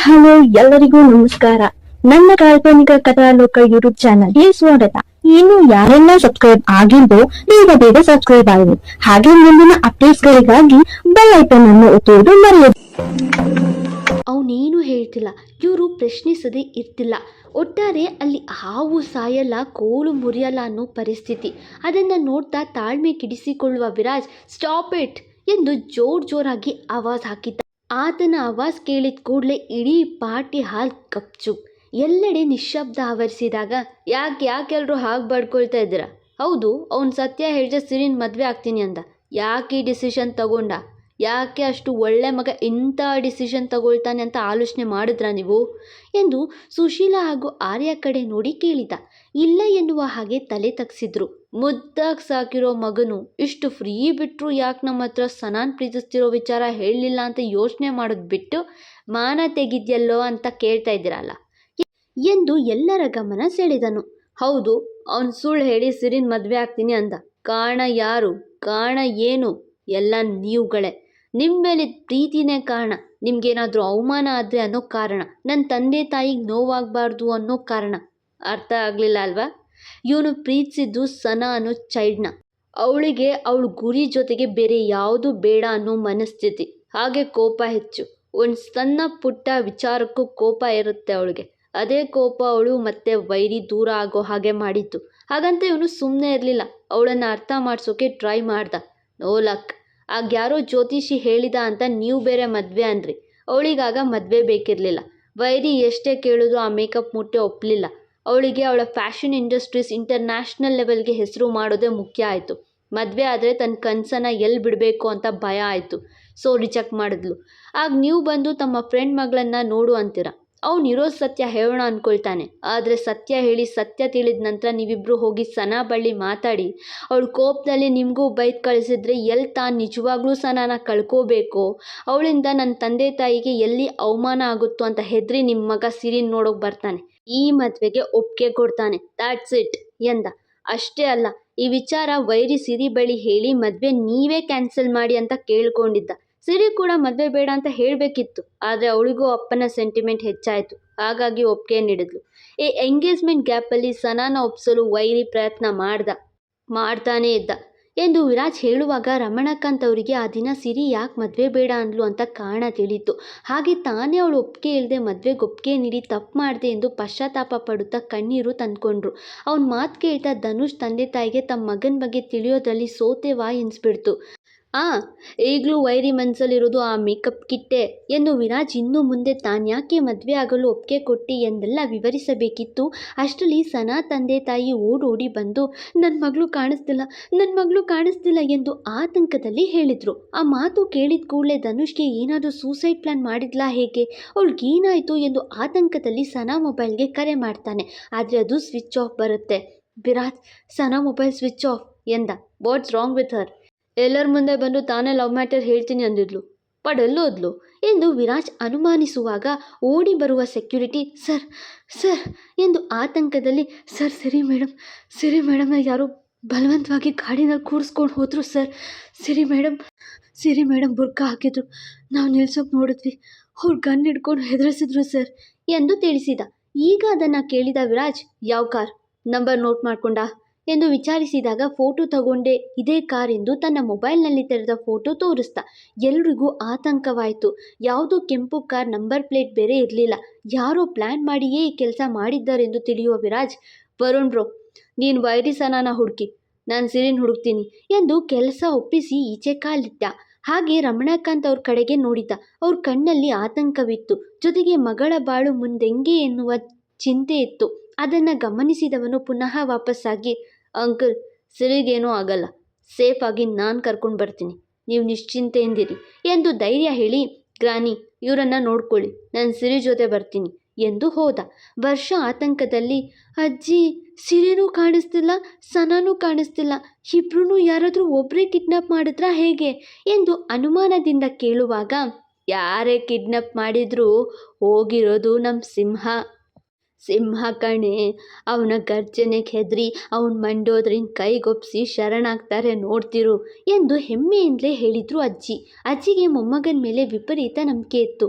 Hello, ಎಲ್ಲರಿಗೂ ನಮಸ್ಕಾರ. ನನ್ನ ಕಾಲ್ಪನಿಕ ಕಥಾಲೋಕ ಯೂಟ್ಯೂಬ್ ಚಾನಲ್ಗೆ ಸ್ವಾಗತ. ಇನ್ನು ಯಾರೆಲ್ಲ ಸಬ್ಸ್ಕ್ರೈಬ್ ಆಗಿದ್ದೋ ಬೇಗ ಬೇಗ ಸಬ್ಸ್ಕ್ರೈಬ್ ಆಗಿ ಹಾಗೆ ಮುಂದಿನ ಅಪ್ಡೇಟ್ಸ್ ಗಳಿಗಾಗಿ ಬೆಲ್ ಐಕನ್ ಅನ್ನು ಒತ್ತುವುದು ಮರೆಯದು. ಅವನೇನು ಹೇಳ್ತಿಲ್ಲ, ಇವರು ಪ್ರಶ್ನಿಸದೆ ಇರ್ತಿಲ್ಲ. ಒಟ್ಟಾರೆ ಅಲ್ಲಿ ಹಾವು ಸಾಯಲ್ಲ, ಕೋಲು ಮುರಿಯಲ್ಲ ಅನ್ನೋ ಪರಿಸ್ಥಿತಿ. ಅದನ್ನು ನೋಡ್ತಾ ತಾಳ್ಮೆ ಕಿಡಿಸಿಕೊಳ್ಳುವ ವಿರಾಜ್ ಸ್ಟಾಪ್ ಇಟ್ ಎಂದು ಜೋರ್ ಜೋರಾಗಿ ಆವಾಜ್ ಹಾಕಿದ್ದ. ಆತನ ಆವಾಜ್ ಕೇಳಿದ ಕೂಡಲೇ ಇಡೀ ಪಾರ್ಟಿ ಹಾಲ್ ಕಪ್ಚು. ಎಲ್ಲೆಡೆ ನಿಶ್ಶಬ್ದ ಆವರಿಸಿದಾಗ, ಯಾಕೆ ಯಾಕೆ ಎಲ್ಲರೂ ಹಾಗೆ ಬಡ್ಕೊಳ್ತಾ ಇದ್ದೀರಾ? ಹೌದು, ಅವ್ನು ಸತ್ಯ ಹೇಳಿದ ಸಿರಿನ ಮದುವೆ ಆಗ್ತೀನಿ ಅಂದ. ಯಾಕೆ ಈ ಡಿಸಿಷನ್ ತಗೊಂಡ? ಯಾಕೆ ಅಷ್ಟು ಒಳ್ಳೆ ಮಗ ಇಂಥ ಡಿಸಿಷನ್ ತಗೊಳ್ತಾನೆ ಅಂತ ಆಲೋಚನೆ ಮಾಡಿದ್ರಾ ನೀವು? ಎಂದು ಸುಶೀಲಾ ಹಾಗೂ ಆರ್ಯ ಕಡೆ ನೋಡಿ ಕೇಳಿದ. ಇಲ್ಲ ಎನ್ನುವ ಹಾಗೆ ತಲೆ ತಗ್ಸಿದ್ರು. ಮುದ್ದಾಗಿ ಸಾಕಿರೋ ಮಗನು ಇಷ್ಟು ಫ್ರೀ ಬಿಟ್ಟರು ಯಾಕೆ ನಮ್ಮ ಹತ್ರ ಸನಾನ್ ಪ್ರೀತಿಸ್ತಿರೋ ವಿಚಾರ ಹೇಳಲಿಲ್ಲ ಅಂತ ಯೋಚನೆ ಮಾಡೋದು ಬಿಟ್ಟು ಮಾನ ತೆಗಿದ್ಯಲ್ಲೋ ಅಂತ ಕೇಳ್ತಾ ಇದ್ದೀರಲ್ಲ? ಎಂದು ಎಲ್ಲರ ಗಮನ ಸೆಳೆದನು. ಹೌದು, ಅವನು ಸುಳ್ಳು ಹೇಳಿ ಸಿರಿನ್ ಮದುವೆ ಆಗ್ತೀನಿ ಅಂದ. ಕಾರಣ ಯಾರು? ಕಾರಣ ಏನು? ಎಲ್ಲ ನೀವುಗಳೇ. ನಿಮ್ಮ ಮೇಲೆ ಪ್ರೀತಿನೇ ಕಾರಣ. ನಿಮ್ಗೇನಾದರೂ ಅವಮಾನ ಆದರೆ ಅನ್ನೋ ಕಾರಣ. ನನ್ನ ತಂದೆ ತಾಯಿಗೆ ನೋವಾಗಬಾರ್ದು ಅನ್ನೋ ಕಾರಣ. ಅರ್ಥ ಆಗಲಿಲ್ಲ ಅಲ್ವಾ? ಇವನು ಪ್ರೀತಿಸಿದ್ದು ಸನಾ ಅನ್ನೋ ಚೈಲ್ಡ್ನ ಅವಳಿಗೆ ಅವಳ ಗುರಿ ಜೊತೆಗೆ ಬೇರೆ ಯಾವುದು ಬೇಡ ಅನ್ನೋ ಮನಸ್ಥಿತಿ. ಹಾಗೆ ಕೋಪ ಹೆಚ್ಚು. ಒಂದು ಸಣ್ಣ ಪುಟ್ಟ ವಿಚಾರಕ್ಕೂ ಕೋಪ ಇರುತ್ತೆ ಅವಳಿಗೆ. ಅದೇ ಕೋಪ ಅವಳು ಮತ್ತೆ ವೈರಿ ದೂರ ಆಗೋ ಹಾಗೆ ಮಾಡಿತ್ತು ಹಾಗಂತ ಇವನು ಸುಮ್ಮನೆ ಇರಲಿಲ್ಲ. ಅವಳನ್ನು ಅರ್ಥ ಮಾಡಿಸೋಕೆ ಟ್ರೈ ಮಾಡ್ದ. ನೋ ಲಕ್ ಆಗ್ಯಾರೋ ಜ್ಯೋತಿಷಿ ಹೇಳಿದ ಅಂತ ನೀವು ಬೇರೆ ಮದುವೆ ಅಂದ್ರಿ ಅವಳಿಗಾಗ ಮದುವೆ ಬೇಕಿರಲಿಲ್ಲ. ವೈರಿ ಎಷ್ಟೇ ಕೇಳಿದ್ರು ಆ ಮೇಕಪ್ ಮುಟ್ಟೆ ಒಪ್ಪಲಿಲ್ಲ ಅವಳಿಗೆ ಅವಳ ಫ್ಯಾಷನ್ ಇಂಡಸ್ಟ್ರೀಸ್ ಇಂಟರ್ನ್ಯಾಷನಲ್ ಲೆವೆಲ್ಗೆ ಹೆಸರು ಮಾಡೋದೇ ಮುಖ್ಯ ಆಯಿತು. ಮದುವೆ ಆದರೆ ತನ್ನ ಕನಸನ್ನು ಎಲ್ಲಿ ಬಿಡಬೇಕು ಅಂತ ಭಯ ಆಯಿತು. ಸೊ ರಿಜೆಕ್ಟ್ ಮಾಡಿದ್ಲು. ಆಗ ನೀವು ಬಂದು ತಮ್ಮ ಫ್ರೆಂಡ್ ಮಗಳನ್ನು ನೋಡು ಅಂತೀರ? ಅವ್ನು ಇರೋ ಸತ್ಯ ಹೇಳೋಣ ಅಂದ್ಕೊಳ್ತಾನೆ ಆದರೆ ಸತ್ಯ ಹೇಳಿ ಸತ್ಯ ತಿಳಿದ ನಂತರ ನೀವಿಬ್ಬರು ಹೋಗಿ ಸನ ಬಳ್ಳಿ ಮಾತಾಡಿ. ಅವಳು ಕೋಪದಲ್ಲಿ ನಿಮಗೂ ಬೈದು ಕಳಿಸಿದ್ರೆ ಎಲ್ಲಿ ತಾನು ನಿಜವಾಗ್ಲೂ ಸನಾನ ಕಳ್ಕೋಬೇಕು? ಅವಳಿಂದ ನನ್ನ ತಂದೆ ತಾಯಿಗೆ ಎಲ್ಲಿ ಅವಮಾನ ಆಗುತ್ತೋ ಅಂತ ಹೆದರಿ ನಿಮ್ಮ ಮಗ ಸಿರಿನ್ ನೋಡೋಕೆ ಬರ್ತಾನೆ. ಈ ಮದುವೆಗೆ ಒಪ್ಪಿಗೆ ಕೊಡ್ತಾನೆ. ದ್ಯಾಟ್ಸ್ ಇಟ್ ಎಂದ. ಅಷ್ಟೇ ಅಲ್ಲ, ಈ ವಿಚಾರ ವೈರಿ ಸಿರಿ ಬಳಿ ಹೇಳಿ ಮದುವೆ ನೀವೇ ಕ್ಯಾನ್ಸಲ್ ಮಾಡಿ ಅಂತ ಕೇಳ್ಕೊಂಡಿದ್ದ. ಸಿರಿ ಕೂಡ ಮದುವೆ ಬೇಡ ಅಂತ ಹೇಳಬೇಕಿತ್ತು, ಆದರೆ ಅವಳಿಗೂ ಅಪ್ಪನ ಸೆಂಟಿಮೆಂಟ್ ಹೆಚ್ಚಾಯಿತು. ಹಾಗಾಗಿ ಒಪ್ಪಿಗೆ ನೀಡಿದ್ಲು. ಈ ಎಂಗೇಜ್ಮೆಂಟ್ ಗ್ಯಾಪಲ್ಲಿ ಸನಾನ ಒಪ್ಸಲು ವೈರಿ ಪ್ರಯತ್ನ ಮಾಡ್ದ, ಮಾಡ್ತಾನೇ ಇದ್ದ. ಎಂದು ವಿರಾಜ್ ಹೇಳುವಾಗ ರಮಣಕಾಂತ್ ಅವರಿಗೆ, ಆ ದಿನ ಸಿರಿ ಯಾಕೆ ಮದುವೆ ಬೇಡ ಅಂದ್ಲು ಅಂತ ಕಾರಣ ತಿಳಿಯಿತು ಹಾಗೆ ತಾನೇ ಅವಳು ಒಪ್ಪಿಗೆ ಇಲ್ಲದೆ ಮದುವೆಗೆ ಒಪ್ಪಿಗೆ ನೀಡಿ ತಪ್ಪು ಮಾಡಿದೆ ಎಂದು ಪಶ್ಚಾತ್ತಾಪ ಪಡುತ್ತಾ ಕಣ್ಣೀರು ತಂದ್ಕೊಂಡ್ರು. ಅವನ ಮಾತು ಕೇಳ್ತಾ ಧನುಷ್ ತಂದೆ ತಾಯಿಗೆ ತಮ್ಮ ಮಗನ ಬಗ್ಗೆ ತಿಳಿಯೋದ್ರಲ್ಲಿ ಸೋತೆ ಸೋತೆವಾ ಎನ್ಸ್ಬಿಡ್ತು. ಆ, ಈಗಲೂ ವೈರಿ ಮನಸ್ಸಲ್ಲಿರೋದು ಆ ಮೇಕಪ್ ಕಿಟ್ಟೆ ಎಂದು ವಿರಾಜ್ ಇನ್ನು ಮುಂದೆ ತಾನು ಯಾಕೆ ಮದುವೆ ಆಗಲು ಒಪ್ಪಿಗೆ ಕೊಟ್ಟಿ ಎಂದೆಲ್ಲ ವಿವರಿಸಬೇಕಿತ್ತು. ಅಷ್ಟರಲ್ಲಿ ಸನಾ ತಂದೆ ತಾಯಿ ಓಡೋಡಿ ಬಂದು ನನ್ನ ಮಗಳು ಕಾಣಿಸ್ತಿಲ್ಲ ನನ್ನ ಮಗಳು ಕಾಣಿಸ್ತಿಲ್ಲ ಎಂದು ಆತಂಕದಲ್ಲಿ ಹೇಳಿದರು. ಆ ಮಾತು ಕೇಳಿದ ಕೂಡಲೇ ಧನುಷ್ಗೆ ಏನಾದರೂ ಸೂಸೈಡ್ ಪ್ಲ್ಯಾನ್ ಮಾಡಿದ್ಲಾ ಹೇಗೆ? ಅವಳಿಗೇನಾಯಿತು ಎಂದು ಆತಂಕದಲ್ಲಿ ಸನಾ ಮೊಬೈಲ್ಗೆ ಕರೆ ಮಾಡ್ತಾನೆ. ಆದರೆ ಅದು ಸ್ವಿಚ್ ಆಫ್ ಬರುತ್ತೆ. Viraj, Sana mobile switch off ಎಂದ. What's wrong with her. ಎಲ್ಲರ ಮುಂದೆ ಬಂದು ತಾನೇ ಲವ್ ಮ್ಯಾಟರ್ ಹೇಳ್ತೀನಿ ಅಂದಿದ್ಲು. ಪಡೆಲ್ಲೋದ್ಲು. ಎಂದು ವಿರಾಜ್ ಅನುಮಾನಿಸುವಾಗ ಓಡಿ ಬರುವ ಸೆಕ್ಯೂರಿಟಿ ಸರ್ ಸರ್, ಎಂದು ಆತಂಕದಲ್ಲಿ, ಸರ್, ಸರಿ ಮೇಡಮ್ ಸರಿ ಮೇಡಮ್ ಯಾರೋ ಬಲವಂತವಾಗಿ ಗಾಡಿನಲ್ಲಿ ಕೂರಿಸ್ಕೊಂಡು ಹೋದರು, ಸರ್. ಸರಿ ಮೇಡಮ್ ಸರಿ ಮೇಡಮ್ ಬುರ್ಕ ಹಾಕಿದ್ರು. ನಾವು ನಿಲ್ಸೋಕೆ ನೋಡಿದ್ವಿ. ಅವ್ರು ಗನ್ ಹಿಡ್ಕೊಂಡು ಹೆದರಿಸಿದ್ರು, ಸರ್, ಎಂದು ತಿಳಿಸಿದ. ಈಗ ಅದನ್ನು ಕೇಳಿದ ವಿರಾಜ್, ಯಾವ ಕಾರ್? ನಂಬರ್ ನೋಟ್ ಮಾಡ್ಕೊಂಡ? ಎಂದು ವಿಚಾರಿಸಿದಾಗ ಫೋಟೋ ತಗೊಂಡೆ. ಇದೇ ಕಾರ್ ಎಂದು ತನ್ನ ಮೊಬೈಲ್ನಲ್ಲಿ ತೆರೆದ ಫೋಟೋ ತೋರಿಸ್ದ ಎಲ್ರಿಗೂ ಆತಂಕವಾಯಿತು. ಯಾವುದೋ ಕೆಂಪು ಕಾರ್ ನಂಬರ್ ಪ್ಲೇಟ್ ಬೇರೆ ಇರಲಿಲ್ಲ. ಯಾರೋ ಪ್ಲ್ಯಾನ್ ಮಾಡಿಯೇ ಈ ಕೆಲಸ ಮಾಡಿದ್ದಾರೆಂದು ತಿಳಿಯುವ ವಿರಾಜ್, ವರುಣ್ ಬ್ರೋ, ನೀನು ವೈರಿಸನಾನ ಹುಡುಕಿ. ನಾನು ಸಿರಿನ್ ಹುಡುಕ್ತೀನಿ ಎಂದು ಕೆಲಸ ಒಪ್ಪಿಸಿ ಈಚೆ ಕಾಲಿಟ್ಟ. ಹಾಗೆ ರಮಣಾಕಾಂತ್ ಅವ್ರ ಕಡೆಗೆ ನೋಡಿದ. ಅವ್ರ ಕಣ್ಣಲ್ಲಿ ಆತಂಕವಿತ್ತು. ಜೊತೆಗೆ ಮಗಳ ಬಾಳು ಮುಂದೆಂಗೆ ಎನ್ನುವ ಚಿಂತೆ ಇತ್ತು. ಅದನ್ನು ಗಮನಿಸಿದವನು ಪುನಃ ವಾಪಸ್ಸಾಗಿ ಅಂಕಲ್, ಸಿರಿಗೇನೂ ಆಗಲ್ಲ. ಸೇಫಾಗಿ ನಾನು ಕರ್ಕೊಂಡು ಬರ್ತೀನಿ. ನೀವು ನಿಶ್ಚಿಂತೆಯಿಂದಿರಿ. ಎಂದು ಧೈರ್ಯ ಹೇಳಿ, ಗ್ರಾನಿ, ಇವರನ್ನು ನೋಡ್ಕೊಳ್ಳಿ. ನಾನು ಸಿರಿ ಜೊತೆ ಬರ್ತೀನಿ ಎಂದು ಹೋದ. ವರ್ಷ ಆತಂಕದಲ್ಲಿ, ಅಜ್ಜಿ, ಸಿರಿನೂ ಕಾಣಿಸ್ತಿಲ್ಲ, ಸನಾನೂ ಕಾಣಿಸ್ತಿಲ್ಲ. ಇಬ್ರು ಯಾರಾದರೂ ಒಬ್ಬರೇ ಕಿಡ್ನಾಪ್ ಮಾಡಿದ್ರಾ ಹೇಗೆ? ಎಂದು ಅನುಮಾನದಿಂದ ಕೇಳುವಾಗ, ಯಾರೇ ಕಿಡ್ನಾಪ್ ಮಾಡಿದರೂ ಹೋಗಿರೋದು ನಮ್ಮ ಸಿಂಹ. ಸಿಂಹ ಕಣೆ, ಅವನ ಗರ್ಜನೆಗೆ ಹೆದರಿ ಅವನ ಮಂಡೋದ್ರಿಂದ ಕೈಗೊಪ್ಸಿ ಶರಣಾಗ್ತಾರೆ ನೋಡ್ತಿರು ಎಂದು ಹೆಮ್ಮೆಯಿಂದಲೇ ಹೇಳಿದ್ರು ಅಜ್ಜಿ. ಅಜ್ಜಿಗೆ ಮೊಮ್ಮಗನ ಮೇಲೆ ವಿಪರೀತ ನಂಬಿಕೆ ಇತ್ತು.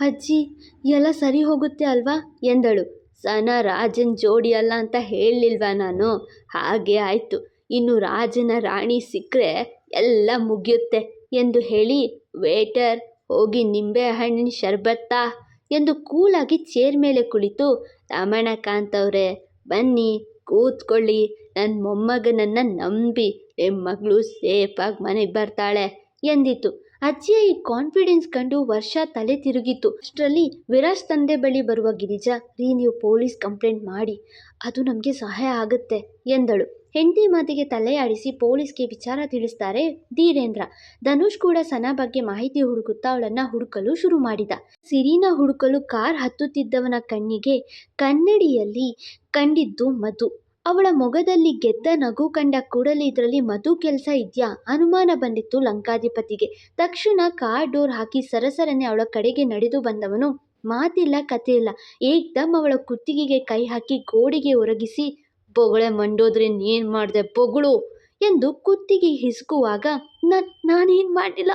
ಅಜ್ಜಿ, ಎಲ್ಲ ಸರಿ ಹೋಗುತ್ತೆ ಅಲ್ವಾ? ಎಂದಳು. ಸನ ರಾಜನ್ ಜೋಡಿ ಅಲ್ಲ ಅಂತ ಹೇಳಲಿಲ್ವಾ ನಾನು? ಹಾಗೆ ಆಯಿತು. ಇನ್ನು ರಾಜನ ರಾಣಿ ಸಿಕ್ಕರೆ ಎಲ್ಲ ಮುಗಿಯುತ್ತೆ ಎಂದು ಹೇಳಿ, ವೇಟರ್, ಹೋಗಿ ನಿಂಬೆ ಹಣ್ಣಿನ ಶರ್ಬತ್ತಾ? ಎಂದು ಕೂಲಾಗಿ ಚೇರ್ ಮೇಲೆ ಕುಳಿತು ರಮಣಕಾಂತ್ ಅವರೇ ಬನ್ನಿ, ಕೂತ್ಕೊಳ್ಳಿ. ನನ್ನ ಮೊಮ್ಮಗನನ್ನು ನಂಬಿ ನಿಮ್ಮ ಮಗಳು ಸೇಫಾಗಿ ಮನೆಗೆ ಬರ್ತಾಳೆ, ಎಂದಿತು. ಅಜ್ಜಿಯ ಈ ಕಾನ್ಫಿಡೆನ್ಸ್ ಕಂಡು ವರ್ಷ ತಲೆ ತಿರುಗಿತು. ಅಷ್ಟರಲ್ಲಿ ವಿರಾಜ್ ತಂದೆ ಬಳಿ ಬರುವ ಗಿರಿಜಾ, ರೀ, ನೀವು ಪೊಲೀಸ್ ಕಂಪ್ಲೇಂಟ್ ಮಾಡಿ. ಅದು ನಮಗೆ ಸಹಾಯ ಆಗುತ್ತೆ, ಎಂದಳು. ಹೆಂಡತಿ ಮಾತಿಗೆ ತಲೆ ಆಡಿಸಿ ಪೊಲೀಸ್ಗೆ ವಿಚಾರ ತಿಳಿಸ್ತಾರೆ ಧೀರೇಂದ್ರ. ಧನುಷ್ ಕೂಡ ಸನಾ ಬಗ್ಗೆ ಮಾಹಿತಿ ಹುಡುಕುತ್ತಾ ಅವಳನ್ನ ಹುಡುಕಲು ಶುರು ಮಾಡಿದ. ಸಿರಿನ ಹುಡುಕಲು ಕಾರ್ ಹತ್ತುತ್ತಿದ್ದವನ ಕಣ್ಣಿಗೆ ಕನ್ನಡಿಯಲ್ಲಿ ಕಂಡಿದ್ದು ಮಧು. ಅವಳ ಮೊಗದಲ್ಲಿ ಗೆದ್ದ ನಗು ಕಂಡ ಕೂಡಲೇ ಇದರಲ್ಲಿ ಮಧು ಕೆಲಸ ಇದೆಯಾ? ಅನುಮಾನ ಬಂದಿತ್ತು ಲಂಕಾಧಿಪತಿಗೆ. ತಕ್ಷಣ ಕಾರ್ ಡೋರ್ ಹಾಕಿ ಸರಸರನೆ ಅವಳ ಕಡೆಗೆ ನಡೆದು ಬಂದವನು, ಮಾತಿಲ್ಲ, ಕಥೆ ಇಲ್ಲ. ಏಕ್ದಮ್ ಅವಳ ಕುತ್ತಿಗೆಗೆ ಕೈ ಹಾಕಿ ಗೋಡೆಗೆ ಒರಗಿಸಿ ಬೊಗಳೆ ಮಂಡೋದ್ರೆ ನೀನು ಮಾಡಿದೆ ಬೊಗಳು ಎಂದು ಕುತ್ತಿಗೆ ಹಿಸುಕುವಾಗ ನಾನು ನಾನೇನು ಮಾಡಿಲ್ಲ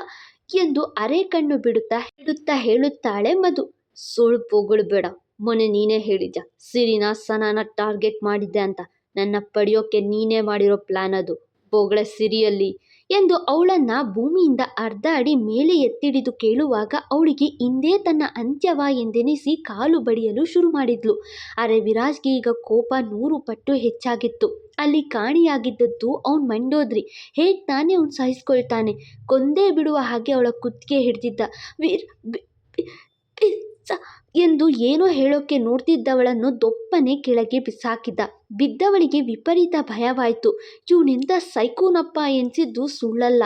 ಎಂದು ಅರೆ ಕಣ್ಣು ಬಿಡುತ್ತಾ ಹೇಳುತ್ತಾ ಹೇಳುತ್ತಾಳೆ ಮಧು. ಸುಳ್ಳು ಬೊಗಳು ಬೇಡ, ಮೊನ್ನೆ ನೀನೇ ಹೇಳಿದ್ದ, ಸಿರಿನ ಸನಾನ ಟಾರ್ಗೆಟ್ ಮಾಡಿದ್ದೆ ಅಂತ. ನನ್ನ ಪಡೆಯೋಕೆ ನೀನೇ ಮಾಡಿರೋ ಪ್ಲಾನ್ ಅದು. ಬೊಗಳೆ ಸಿರಿಯಲ್ಲಿ ಎಂದು ಅವಳನ್ನ ಭೂಮಿಯಿಂದ ಅರ್ಧ ಅಡಿ ಮೇಲೆ ಎತ್ತಿಡಿದು ಕೇಳುವಾಗ ಅವಳಿಗೆ ಹಿಂದೆ ತನ್ನ ಅಂತ್ಯವ ಎಂದೆನಿಸಿ ಕಾಲು ಬಡಿಯಲು ಶುರು ಮಾಡಿದ್ಲು. ಅರೆ ವಿರಾಜ್ಗೆ ಈಗ ಕೋಪ ನೂರು ಪಟ್ಟು ಹೆಚ್ಚಾಗಿತ್ತು. ಅಲ್ಲಿ ಕಾಣಿಯಾಗಿದ್ದದ್ದು ಅವನು ಮಂಡೋದ್ರಿ. ಹೇಗೆ ತಾನೇ ಅವ್ನು ಸಹಿಸ್ಕೊಳ್ತಾನೆ. ಕೊಂದೇ ಬಿಡುವ ಹಾಗೆ ಅವಳ ಕುತ್ತಿಗೆ ಹಿಡಿದಿದ್ದ. ವೀರ್ ಎಂದು ಏನೋ ಹೇಳೋಕೆ ನೋಡ್ತಿದ್ದವಳನ್ನು ದೊಪ್ಪನೆ ಕೆಳಗೆ ಬಿಸಾಕಿದ್ದ ಬಿದ್ದವಳಿಗೆ ವಿಪರೀತ ಭಯವಾಯಿತು. ಇವನಿಂದ ಸೈಕೋನಪ್ಪ ಎನಿಸಿದ್ದು ಸುಳ್ಳಲ್ಲ.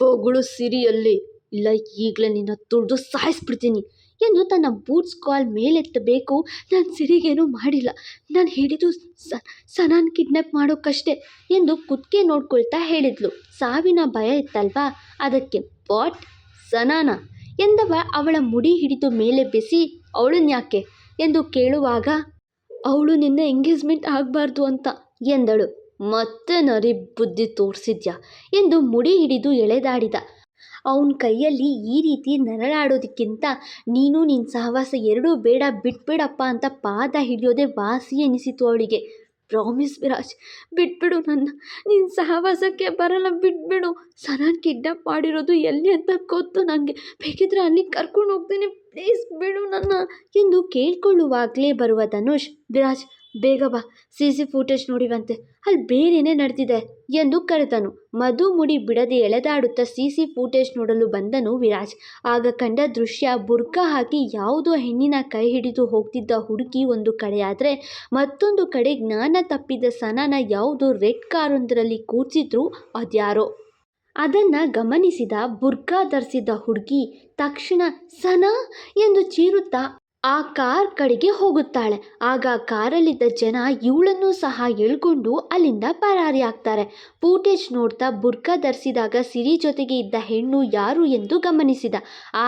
ಬೊಗಳು ಸಿರಿಯಲ್ಲಿ. ಇಲ್ಲ, ಈಗಲೇ ನಿನ್ನ ತುಳಿದು ಸಾಯಿಸ್ಬಿಡ್ತೀನಿ ಎಂದು ತನ್ನ ಬೂಟ್ಸ್ ಕಾಲ್ ಮೇಲೆತ್ತಬೇಕು. ನಾನು ಸಿರಿಗೇನೂ ಮಾಡಿಲ್ಲ. ನಾನು ಹಿಡಿದು ಸನಾನ್ ಕಿಡ್ನಾಪ್ ಮಾಡೋಕ್ಕಷ್ಟೇ ಎಂದು ಕುತ್ತಿಗೆ ನೋಡ್ಕೊಳ್ತಾ ಹೇಳಿದ್ಲು. ಸಾವಿನ ಭಯ ಇತ್ತಲ್ವಾ? ಅದಕ್ಕೆ ವಾಟ್ ಸನಾನ ಎಂದವ ಅವಳ ಮುಡಿ ಹಿಡಿದು ಮೇಲೆ ಬೆಸಿ ಅವಳನ್ನ ಯಾಕೆ ಎಂದು ಕೇಳುವಾಗ, ಅವಳು ನಿನ್ನ ಎಂಗೇಜ್ಮೆಂಟ್ ಆಗಬಾರ್ದು ಅಂತ, ಎಂದಳು. ಮತ್ತೆ ನರಿ ಬುದ್ಧಿ ತೋರಿಸಿದ್ಯಾ? ಎಂದು ಮುಡಿ ಹಿಡಿದು ಎಳೆದಾಡಿದ. ಅವನ ಕೈಯಲ್ಲಿ ಈ ರೀತಿ ನರಳಾಡೋದಕ್ಕಿಂತ ನೀನು ನಿನ್ನ ಸಹವಾಸ ಎರಡೂ ಬೇಡ, ಬಿಟ್ಬಿಡಪ್ಪ ಅಂತ ಪಾದ ಹಿಡಿಯೋದೇ ವಾಸಿ ಎನಿಸಿತು ಅವಳಿಗೆ. ಪ್ರಾಮಿಸ್ ವಿರಾಜ್ ಬಿಟ್ಬಿಡು ನನ್ನ. ನೀನು ಸಹವಾಸಕ್ಕೆ ಬರಲ್ಲ, ಬಿಟ್ಬಿಡು. ಸನಾನ್ ಕಿಡ್ನಾಪ್ ಮಾಡಿರೋದು ಎಲ್ಲಿ ಅಂತ ಗೊತ್ತು ನನಗೆ ಬೇಕಿದ್ರೆ ಅಲ್ಲಿ ಕರ್ಕೊಂಡು ಹೋಗ್ತೀನಿ. ಪ್ಲೀಸ್ ಬಿಡು ನನ್ನ. ಎಂದು ಕೇಳ್ಕೊಳ್ಳುವಾಗಲೇ ಬರುವ ಧನುಷ್ ವಿರಾಜ್ ಬೇಗ ಬಾ ಸಿ ಸಿ ಫೂಟೇಜ್ ನೋಡಿವಂತೆ. ಅಲ್ಲಿ ಬೇರೇನೇ ನಡೆದಿದೆ ಎಂದು ಕರೆದನು. ಮಧು ಮುಡಿ ಬಿಡದೆ ಎಳೆದಾಡುತ್ತಾ ಸಿ ಸಿ ಫೂಟೇಜ್ ನೋಡಲು ಬಂದನು ವಿರಾಜ್. ಆಗ ಕಂಡ ದೃಶ್ಯ ಬುರ್ಕ ಹಾಕಿ ಯಾವುದೋ ಹೆಣ್ಣಿನ ಕೈ ಹಿಡಿದು ಹೋಗ್ತಿದ್ದ ಹುಡುಗಿ ಒಂದು ಕಡೆಯಾದರೆ ಮತ್ತೊಂದು ಕಡೆ ಜ್ಞಾನ ತಪ್ಪಿದ ಸನಾನ ಯಾವುದೋ ರೆಡ್ ಕಾರೊಂದರಲ್ಲಿ ಕೂರಿಸಿದ್ರು ಅದ್ಯಾರೋ. ಅದನ್ನು ಗಮನಿಸಿದ ಬುರ್ಕಾ ಧರಿಸಿದ್ದ ಹುಡುಗಿ, ತಕ್ಷಣ, ಸನಾ? ಎಂದು ಚೀರುತ್ತಾ ಆ ಕಾರ್ ಕಡೆಗೆ ಹೋಗುತ್ತಾಳೆ. ಆಗ ಕಾರಲ್ಲಿದ್ದ ಜನ ಇವಳನ್ನು ಸಹ ಎಳ್ಕೊಂಡು ಅಲ್ಲಿಂದ ಪರಾರಿ ಆಗ್ತಾರೆ. ಫೂಟೇಜ್ ನೋಡ್ತಾ ಬುರ್ಕಾ ಧರಿಸಿದಾಗ ಸಿರಿ ಜೊತೆಗೆ ಇದ್ದ ಹೆಣ್ಣು ಯಾರು ಎಂದು ಗಮನಿಸಿದ.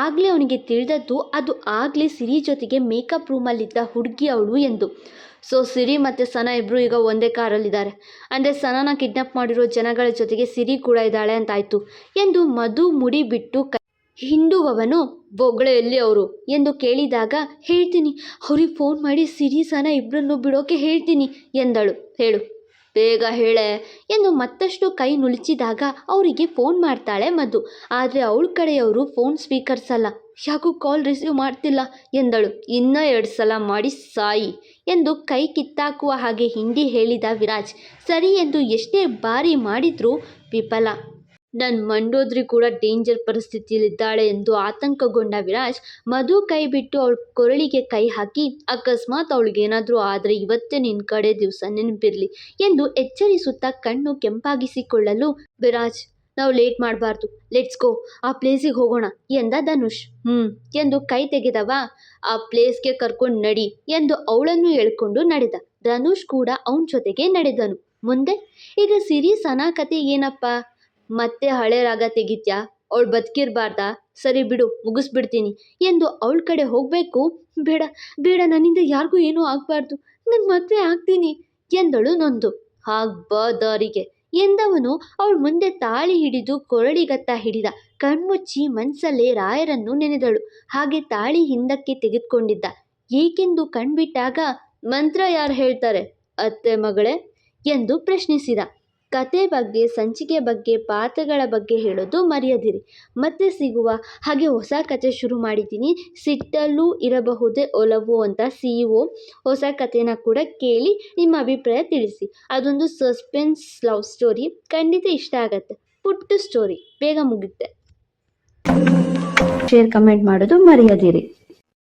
ಆಗಲೇ ಅವನಿಗೆ ತಿಳಿದದ್ದು, ಅದು ಆಗಲೇ ಸಿರಿ ಜೊತೆಗೆ ಮೇಕಪ್ ರೂಮಲ್ಲಿದ್ದ ಹುಡುಗಿ ಅವಳು ಎಂದು. ಸೊ ಸಿರಿ ಮತ್ತು ಸನ ಇಬ್ಬರು ಈಗ ಒಂದೇ ಕಾರಲ್ಲಿದ್ದಾರೆ. ಅಂದರೆ ಸನನ ಕಿಡ್ನಾಪ್ ಮಾಡಿರೋ ಜನಗಳ ಜೊತೆಗೆ ಸಿರಿ ಕೂಡ ಇದ್ದಾಳೆ ಅಂತಾಯ್ತು ಎಂದು ಮಧು ಮುಡಿ ಬಿಟ್ಟು ಹಿಂಡುವವನು ಬೊಗಳೆ ಎಲ್ಲಿ ಅವರು ಎಂದು ಕೇಳಿದಾಗ, ಹೇಳ್ತೀನಿ, ಅವ್ರಿಗೆ ಫೋನ್ ಮಾಡಿ ಸಿರಿ ಸನ ಇಬ್ಬರನ್ನು ಬಿಡೋಕೆ ಹೇಳ್ತೀನಿ ಎಂದಳು. ಹೇಳು. ಬೇಗ ಹೇಳೆ ಎಂದು ಮತ್ತಷ್ಟು ಕೈ ನುಳಿಚಿದಾಗ ಅವರಿಗೆ ಫೋನ್ ಮಾಡ್ತಾಳೆ ಮಧು. ಆದರೆ ಅವಳ ಕಡೆಯವರು ಫೋನ್ ಸ್ವೀಕರಿಸಲ್ಲ ಯಾಕೂ ಕಾಲ್ ರಿಸೀವ್ ಮಾಡ್ತಿಲ್ಲ ಎಂದಳು. ಇನ್ನೂ ಎರಡು ಸಲ ಮಾಡಿ ಸಾಯಿ ಎಂದು ಕೈ ಕಿತ್ತಾಕುವ ಹಾಗೆ ಹಿಂಡಿ ಹೇಳಿದ ವಿರಾಜ್. ಸರಿ ಎಂದು ಎಷ್ಟೇ ಬಾರಿ ಮಾಡಿದ್ರೂ ವಿಫಲ. ನನ್ನ ಮಂಡೋದ್ರಿ ಕೂಡ ಡೇಂಜರ್ ಪರಿಸ್ಥಿತಿಯಲ್ಲಿದ್ದಾಳೆ ಎಂದು ಆತಂಕಗೊಂಡ ವಿರಾಜ್, ಮಧು ಕೈ ಬಿಟ್ಟು ಅವಳ ಕೊರಳಿಗೆ ಕೈ ಹಾಕಿ, ಅಕಸ್ಮಾತ್ ಅವಳಿಗೇನಾದರೂ ಆದರೆ ಇವತ್ತೇ ನಿನ್ನ ಕಡೆ ದಿವಸ ನೆನಪಿರಲಿ ಎಂದು ಎಚ್ಚರಿಸುತ್ತಾ ಕಣ್ಣು ಕೆಂಪಾಗಿಸಿಕೊಳ್ಳಲು, ವಿರಾಜ್, ನಾವು ಲೇಟ್ ಮಾಡಬಾರ್ದು. Let's go. ಆ ಪ್ಲೇಸಿಗೆ ಹೋಗೋಣ ಎಂದ ಧನುಷ್. ಹ್ಞೂ ಎಂದು ಕೈ ತೆಗೆದವ, ಆ ಪ್ಲೇಸ್ಗೆ ಕರ್ಕೊಂಡು ನಡಿ ಎಂದು ಅವಳನ್ನು ಎಳ್ಕೊಂಡು ನಡೆದ. ಧನುಷ್ ಕೂಡ ಅವನ ಜೊತೆಗೆ ನಡೆದನು. ಮುಂದೆ, ಈಗ ಸಿರಿ ಸನಾ ಕತೆ ಏನಪ್ಪ? ಮತ್ತೆ ಹಳೆ ರಾಗ ತೆಗಿತ್ಯಾ? ಅವಳು ಬದುಕಿರಬಾರ್ದಾ? ಸರಿ ಬಿಡು, ಮುಗಿಸ್ಬಿಡ್ತೀನಿ. ಎಂದು ಅವಳ ಕಡೆ ಹೋಗಬೇಕು? ಬೇಡ ಬೇಡ, ನನ್ನಿಂದ ಯಾರಿಗೂ ಏನೂ ಆಗಬಾರ್ದು. ನಾನು ಮದುವೆ ಆಗ್ತೀನಿ ಎಂದಳು ನೊಂದು. ಆಗ್ಬಾದವರಿಗೆ ಎಂದವನು ಅವಳ ಮುಂದೆ ತಾಳಿ ಹಿಡಿದು ಕೊರಳಿಗತ್ತ ಹಿಡಿದ. ಕಣ್ಮುಚ್ಚಿ ಮನಸ್ಸಲ್ಲೇ ರಾಯರನ್ನು ನೆನೆದಳು. ಹಾಗೆ ತಾಳಿ ಹಿಂದಕ್ಕೆ ತೆಗೆದುಕೊಂಡಿದ್ದ. ಏಕೆಂದು ಕಣ್ಬಿಟ್ಟಾಗ, ಮಂತ್ರ ಯಾರು ಹೇಳ್ತಾರೆ, ಅತ್ತೆ ಮಗಳೇ? ಎಂದು ಪ್ರಶ್ನಿಸಿದ. ಕತೆ ಬಗ್ಗೆ, ಸಂಚಿಕೆ ಬಗ್ಗೆ, ಪಾತ್ರಗಳ ಬಗ್ಗೆ ಹೇಳೋದು ಮರೆಯದಿರಿ. ಮತ್ತೆ ಸಿಗುವ ಹಾಗೆ ಹೊಸ ಕತೆ ಶುರು ಮಾಡಿದ್ದೀನಿ. ಸಿಟ್ಟಲ್ಲೂ ಇರಬಹುದೇ ಒಲವು ಅಂತ ಸಿ ಒ ಹೊಸ ಕಥೆನ ಕೂಡ ಕೇಳಿ ನಿಮ್ಮ ಅಭಿಪ್ರಾಯ ತಿಳಿಸಿ. ಅದೊಂದು ಸಸ್ಪೆನ್ಸ್ ಲವ್ ಸ್ಟೋರಿ. ಖಂಡಿತ ಇಷ್ಟ ಆಗತ್ತೆ. ಪುಟ್ಟ ಸ್ಟೋರಿ. ಬೇಗ ಮುಗಿಯುತ್ತೆ. ಶೇರ್ ಕಮೆಂಟ್ ಮಾಡೋದು ಮರೆಯದಿರಿ.